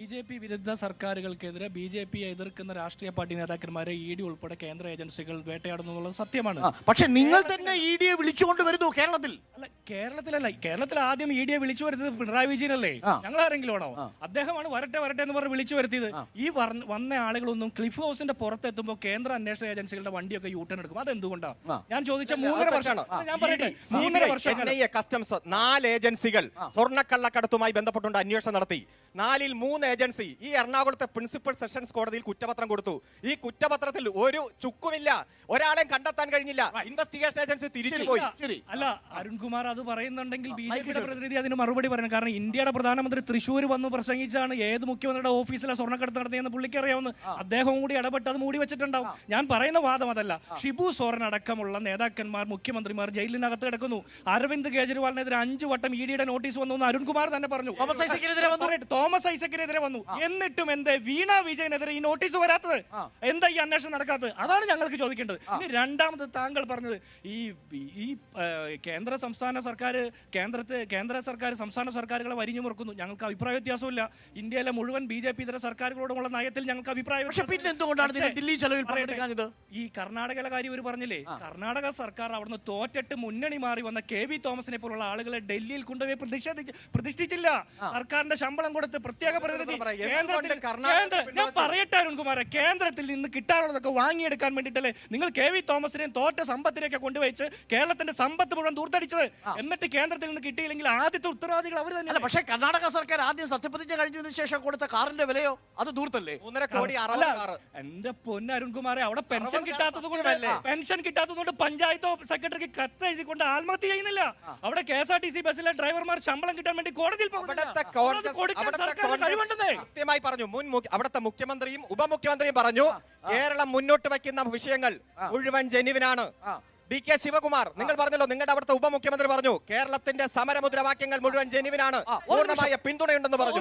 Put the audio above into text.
B J P വിരുദ്ധ സർക്കാരുകൾക്കെതിരെ B J പിയെ എതിർക്കുന്ന രാഷ്ട്രീയ പാർട്ടി നേതാക്കന്മാരെ ഇ ഡി ഉൾപ്പെടെ കേന്ദ്ര ഏജൻസികൾ വേട്ടയാടുന്നു എന്നുള്ളത് സത്യമാണ് പക്ഷെ നിങ്ങൾ തന്നെ ഇ ഡിയെ വിളിച്ചുകൊണ്ട് വരുന്നു കേരളത്തിൽ. കേരളത്തിലല്ല കേരളത്തിൽ ആദ്യം ഇ ഡിയെ വിളിച്ചു വരുത്തിയത് പിണറായി വിജയൻ അല്ലേ ഞങ്ങൾ ആരെങ്കിലും ആണോ അദ്ദേഹമാണ് വരട്ടെ വരട്ടെ എന്ന് പറഞ്ഞ് വിളിച്ചു വരുത്തിയത്. ഈ വന്ന ആളുകളൊന്നും ക്ലിഫ് ഹൗസിന്റെ പുറത്തെത്തുമ്പോൾ കേന്ദ്ര അന്വേഷണ ഏജൻസികളുടെ വണ്ടിയൊക്കെ യൂട്ടേൺ എടുക്കും. അതെന്തുകൊണ്ടാണ്. ഞാൻ ചോദിച്ച മൂന്നര വർഷമാണ് ഞാൻ പറയട്ടെ മൂന്നര വർഷം കസ്റ്റംസ് നാല് ഏജൻസികൾ സ്വർണക്കള്ളക്കടത്തുമായി ബന്ധപ്പെട്ടുകൊണ്ട് അന്വേഷണം നടത്തി. നാലിൽ മൂന്ന് ഏജൻസി. ഈ എറണാകുളത്തെ പ്രിൻസിപ്പൽ സെഷൻസ് കോടതിയിൽ കുറ്റപത്രം കൊടുത്തു. ഈ കുറ്റപത്രത്തിൽ ഒരു ചുക്കുമില്ല. ഒരാളെയും കണ്ടെത്താൻ കഴിഞ്ഞില്ല. ഇൻവെസ്റ്റിഗേഷൻ ഏജൻസി തിരിച്ചു പോയി അല്ല അരുൺകുമാർ അത് പറയുന്നുണ്ടെങ്കിൽ ബി ജെ പിയുടെ പ്രതിനിധി അതിന് മറുപടി പറയണം. കാരണം ഇന്ത്യയുടെ പ്രധാനമന്ത്രി തൃശ്ശൂർ വന്ന് പ്രസംഗിച്ചാണ് ഏത് മുഖ്യമന്ത്രിയുടെ ഓഫീസിലെ സ്വർണക്കടത്ത് നടത്തിയെന്ന് പുള്ളിക്ക് അറിയാവുന്ന അദ്ദേഹം കൂടി ഇടപെട്ട് അത് മൂടി വെച്ചിട്ടുണ്ടാവും. ഞാൻ പറയുന്ന വാദം അതല്ല. ഷിബു സോറൻ അടക്കമുള്ള നേതാക്കന്മാർ മുഖ്യമന്ത്രിമാർ ജയിലിനകത്ത് കിടക്കുന്നു. അരവിന്ദ് കെജ്രിവാളിനെതിരെ അഞ്ചു വട്ടം ഇ ഡിയുടെ നോട്ടീസ് വന്നു എന്ന് അരുൺകുമാർ തന്നെ പറഞ്ഞു. തോമസ് ഐസക്കിനെതിരെ വന്നു. എന്നിട്ടും എന്തേ വീണ വിജയനെതിരെ ഈ നോട്ടീസ് വരാത്തത്? എന്താ ഈ അന്വേഷണം നടക്കാത്തത്? അതാണ് ഞങ്ങൾക്ക് ചോദിക്കേണ്ടത്. ഇനി രണ്ടാമത് താങ്കൾ പറഞ്ഞത് ഈ ഈ കേന്ദ്ര സംസ്ഥാന സർക്കാർ കേന്ദ്രത്തെ കേന്ദ്ര സർക്കാർ സംസ്ഥാന സർക്കാരുകളെ വരിഞ്ഞു മുറുക്കുന്നു ഞങ്ങൾക്ക് അഭിപ്രായ വ്യത്യാസമില്ല. ഇന്ത്യയിലെ മുഴുവൻ ബി ജെ പി ഇതര സർക്കാരുകളോടുമുള്ള നയത്തിൽ ഞങ്ങൾക്ക് അഭിപ്രായ ഈ കർണാടകയിലെ കാര്യം ഒരു പറഞ്ഞില്ലേ? കർണാടക സർക്കാർ അവിടുന്ന് തോറ്റിട്ട് മുന്നണി മാറി വന്ന കെ വി തോമസിനെ പോലുള്ള ആളുകളെ ഡൽഹിയിൽ കൊണ്ടുപോയി പ്രതിഷേധിച്ച് പ്രതിഷ്ഠിച്ചില്ല. സർക്കാരിന്റെ ശമ്പളം കൊടുത്ത് പ്രത്യേക പ്രതിനിധി ഞാൻ? പറയട്ടെ അരുൺകുമാരെ കേന്ദ്രത്തിൽ നിന്ന് കിട്ടാനുള്ളതൊക്കെ വാങ്ങിയെടുക്കാൻ വേണ്ടിട്ടല്ലേ നിങ്ങൾ കെ വി തോമസിനെയും തോറ്റ സമ്പത്തിനെയൊക്കെ കൊണ്ടുവച്ച് കേരളത്തിന്റെ സമ്പത്ത് മുഴുവൻ ദൂർത്തടിച്ചത്? എന്നിട്ട് കേന്ദ്രത്തിൽ നിന്ന് കിട്ടിയില്ലെങ്കിൽ ആദ്യത്തെ ഉത്തരവാദികൾ അവർ തന്നെ അല്ല പക്ഷേ കർണാടക സർക്കാർ ആദ്യം സത്യപ്രതിജ്ഞ കഴിഞ്ഞതിന് ശേഷം കൊടുത്ത കാറിന്റെ വിലയോ? അത് ദൂർത്തല്ലേ? ഒന്നര കോടി അല്ല അറുപത് കാറ്. എന്റെ പൊന്ന് അരുൺകുമാറെ അവിടെ പെൻഷൻ കിട്ടാത്തത് കൊണ്ട് പെൻഷൻ കിട്ടാത്തത് കൊണ്ട് പഞ്ചായത്തോ സെക്രട്ടറിക്ക് കത്ത് എഴുതിക്കൊണ്ട് ആത്മഹത്യ ചെയ്യുന്നില്ല. അവിടെ K S R T C ബസ്സിലെ ഡ്രൈവർമാർ ശമ്പളം കിട്ടാൻ വേണ്ടി കോടതിയിൽ. കൃത്യമായി പറഞ്ഞു. മുൻ അവിടുത്തെ മുഖ്യമന്ത്രിയും ഉപമുഖ്യമന്ത്രിയും പറഞ്ഞു കേരളം മുന്നോട്ട് വയ്ക്കുന്ന വിഷയങ്ങൾ മുഴുവൻ ജെനുവിനാണ്. ഡി കെ ശിവകുമാർ നിങ്ങൾ പറഞ്ഞല്ലോ നിങ്ങളുടെ അവിടുത്തെ ഉപമുഖ്യമന്ത്രി പറഞ്ഞു കേരളത്തിന്റെ സമരമുദ്രാവാക്യങ്ങൾ മുഴുവൻ ജെനുവിനാണ് പൂർണമായ പിന്തുണയുണ്ടെന്ന് പറഞ്ഞു.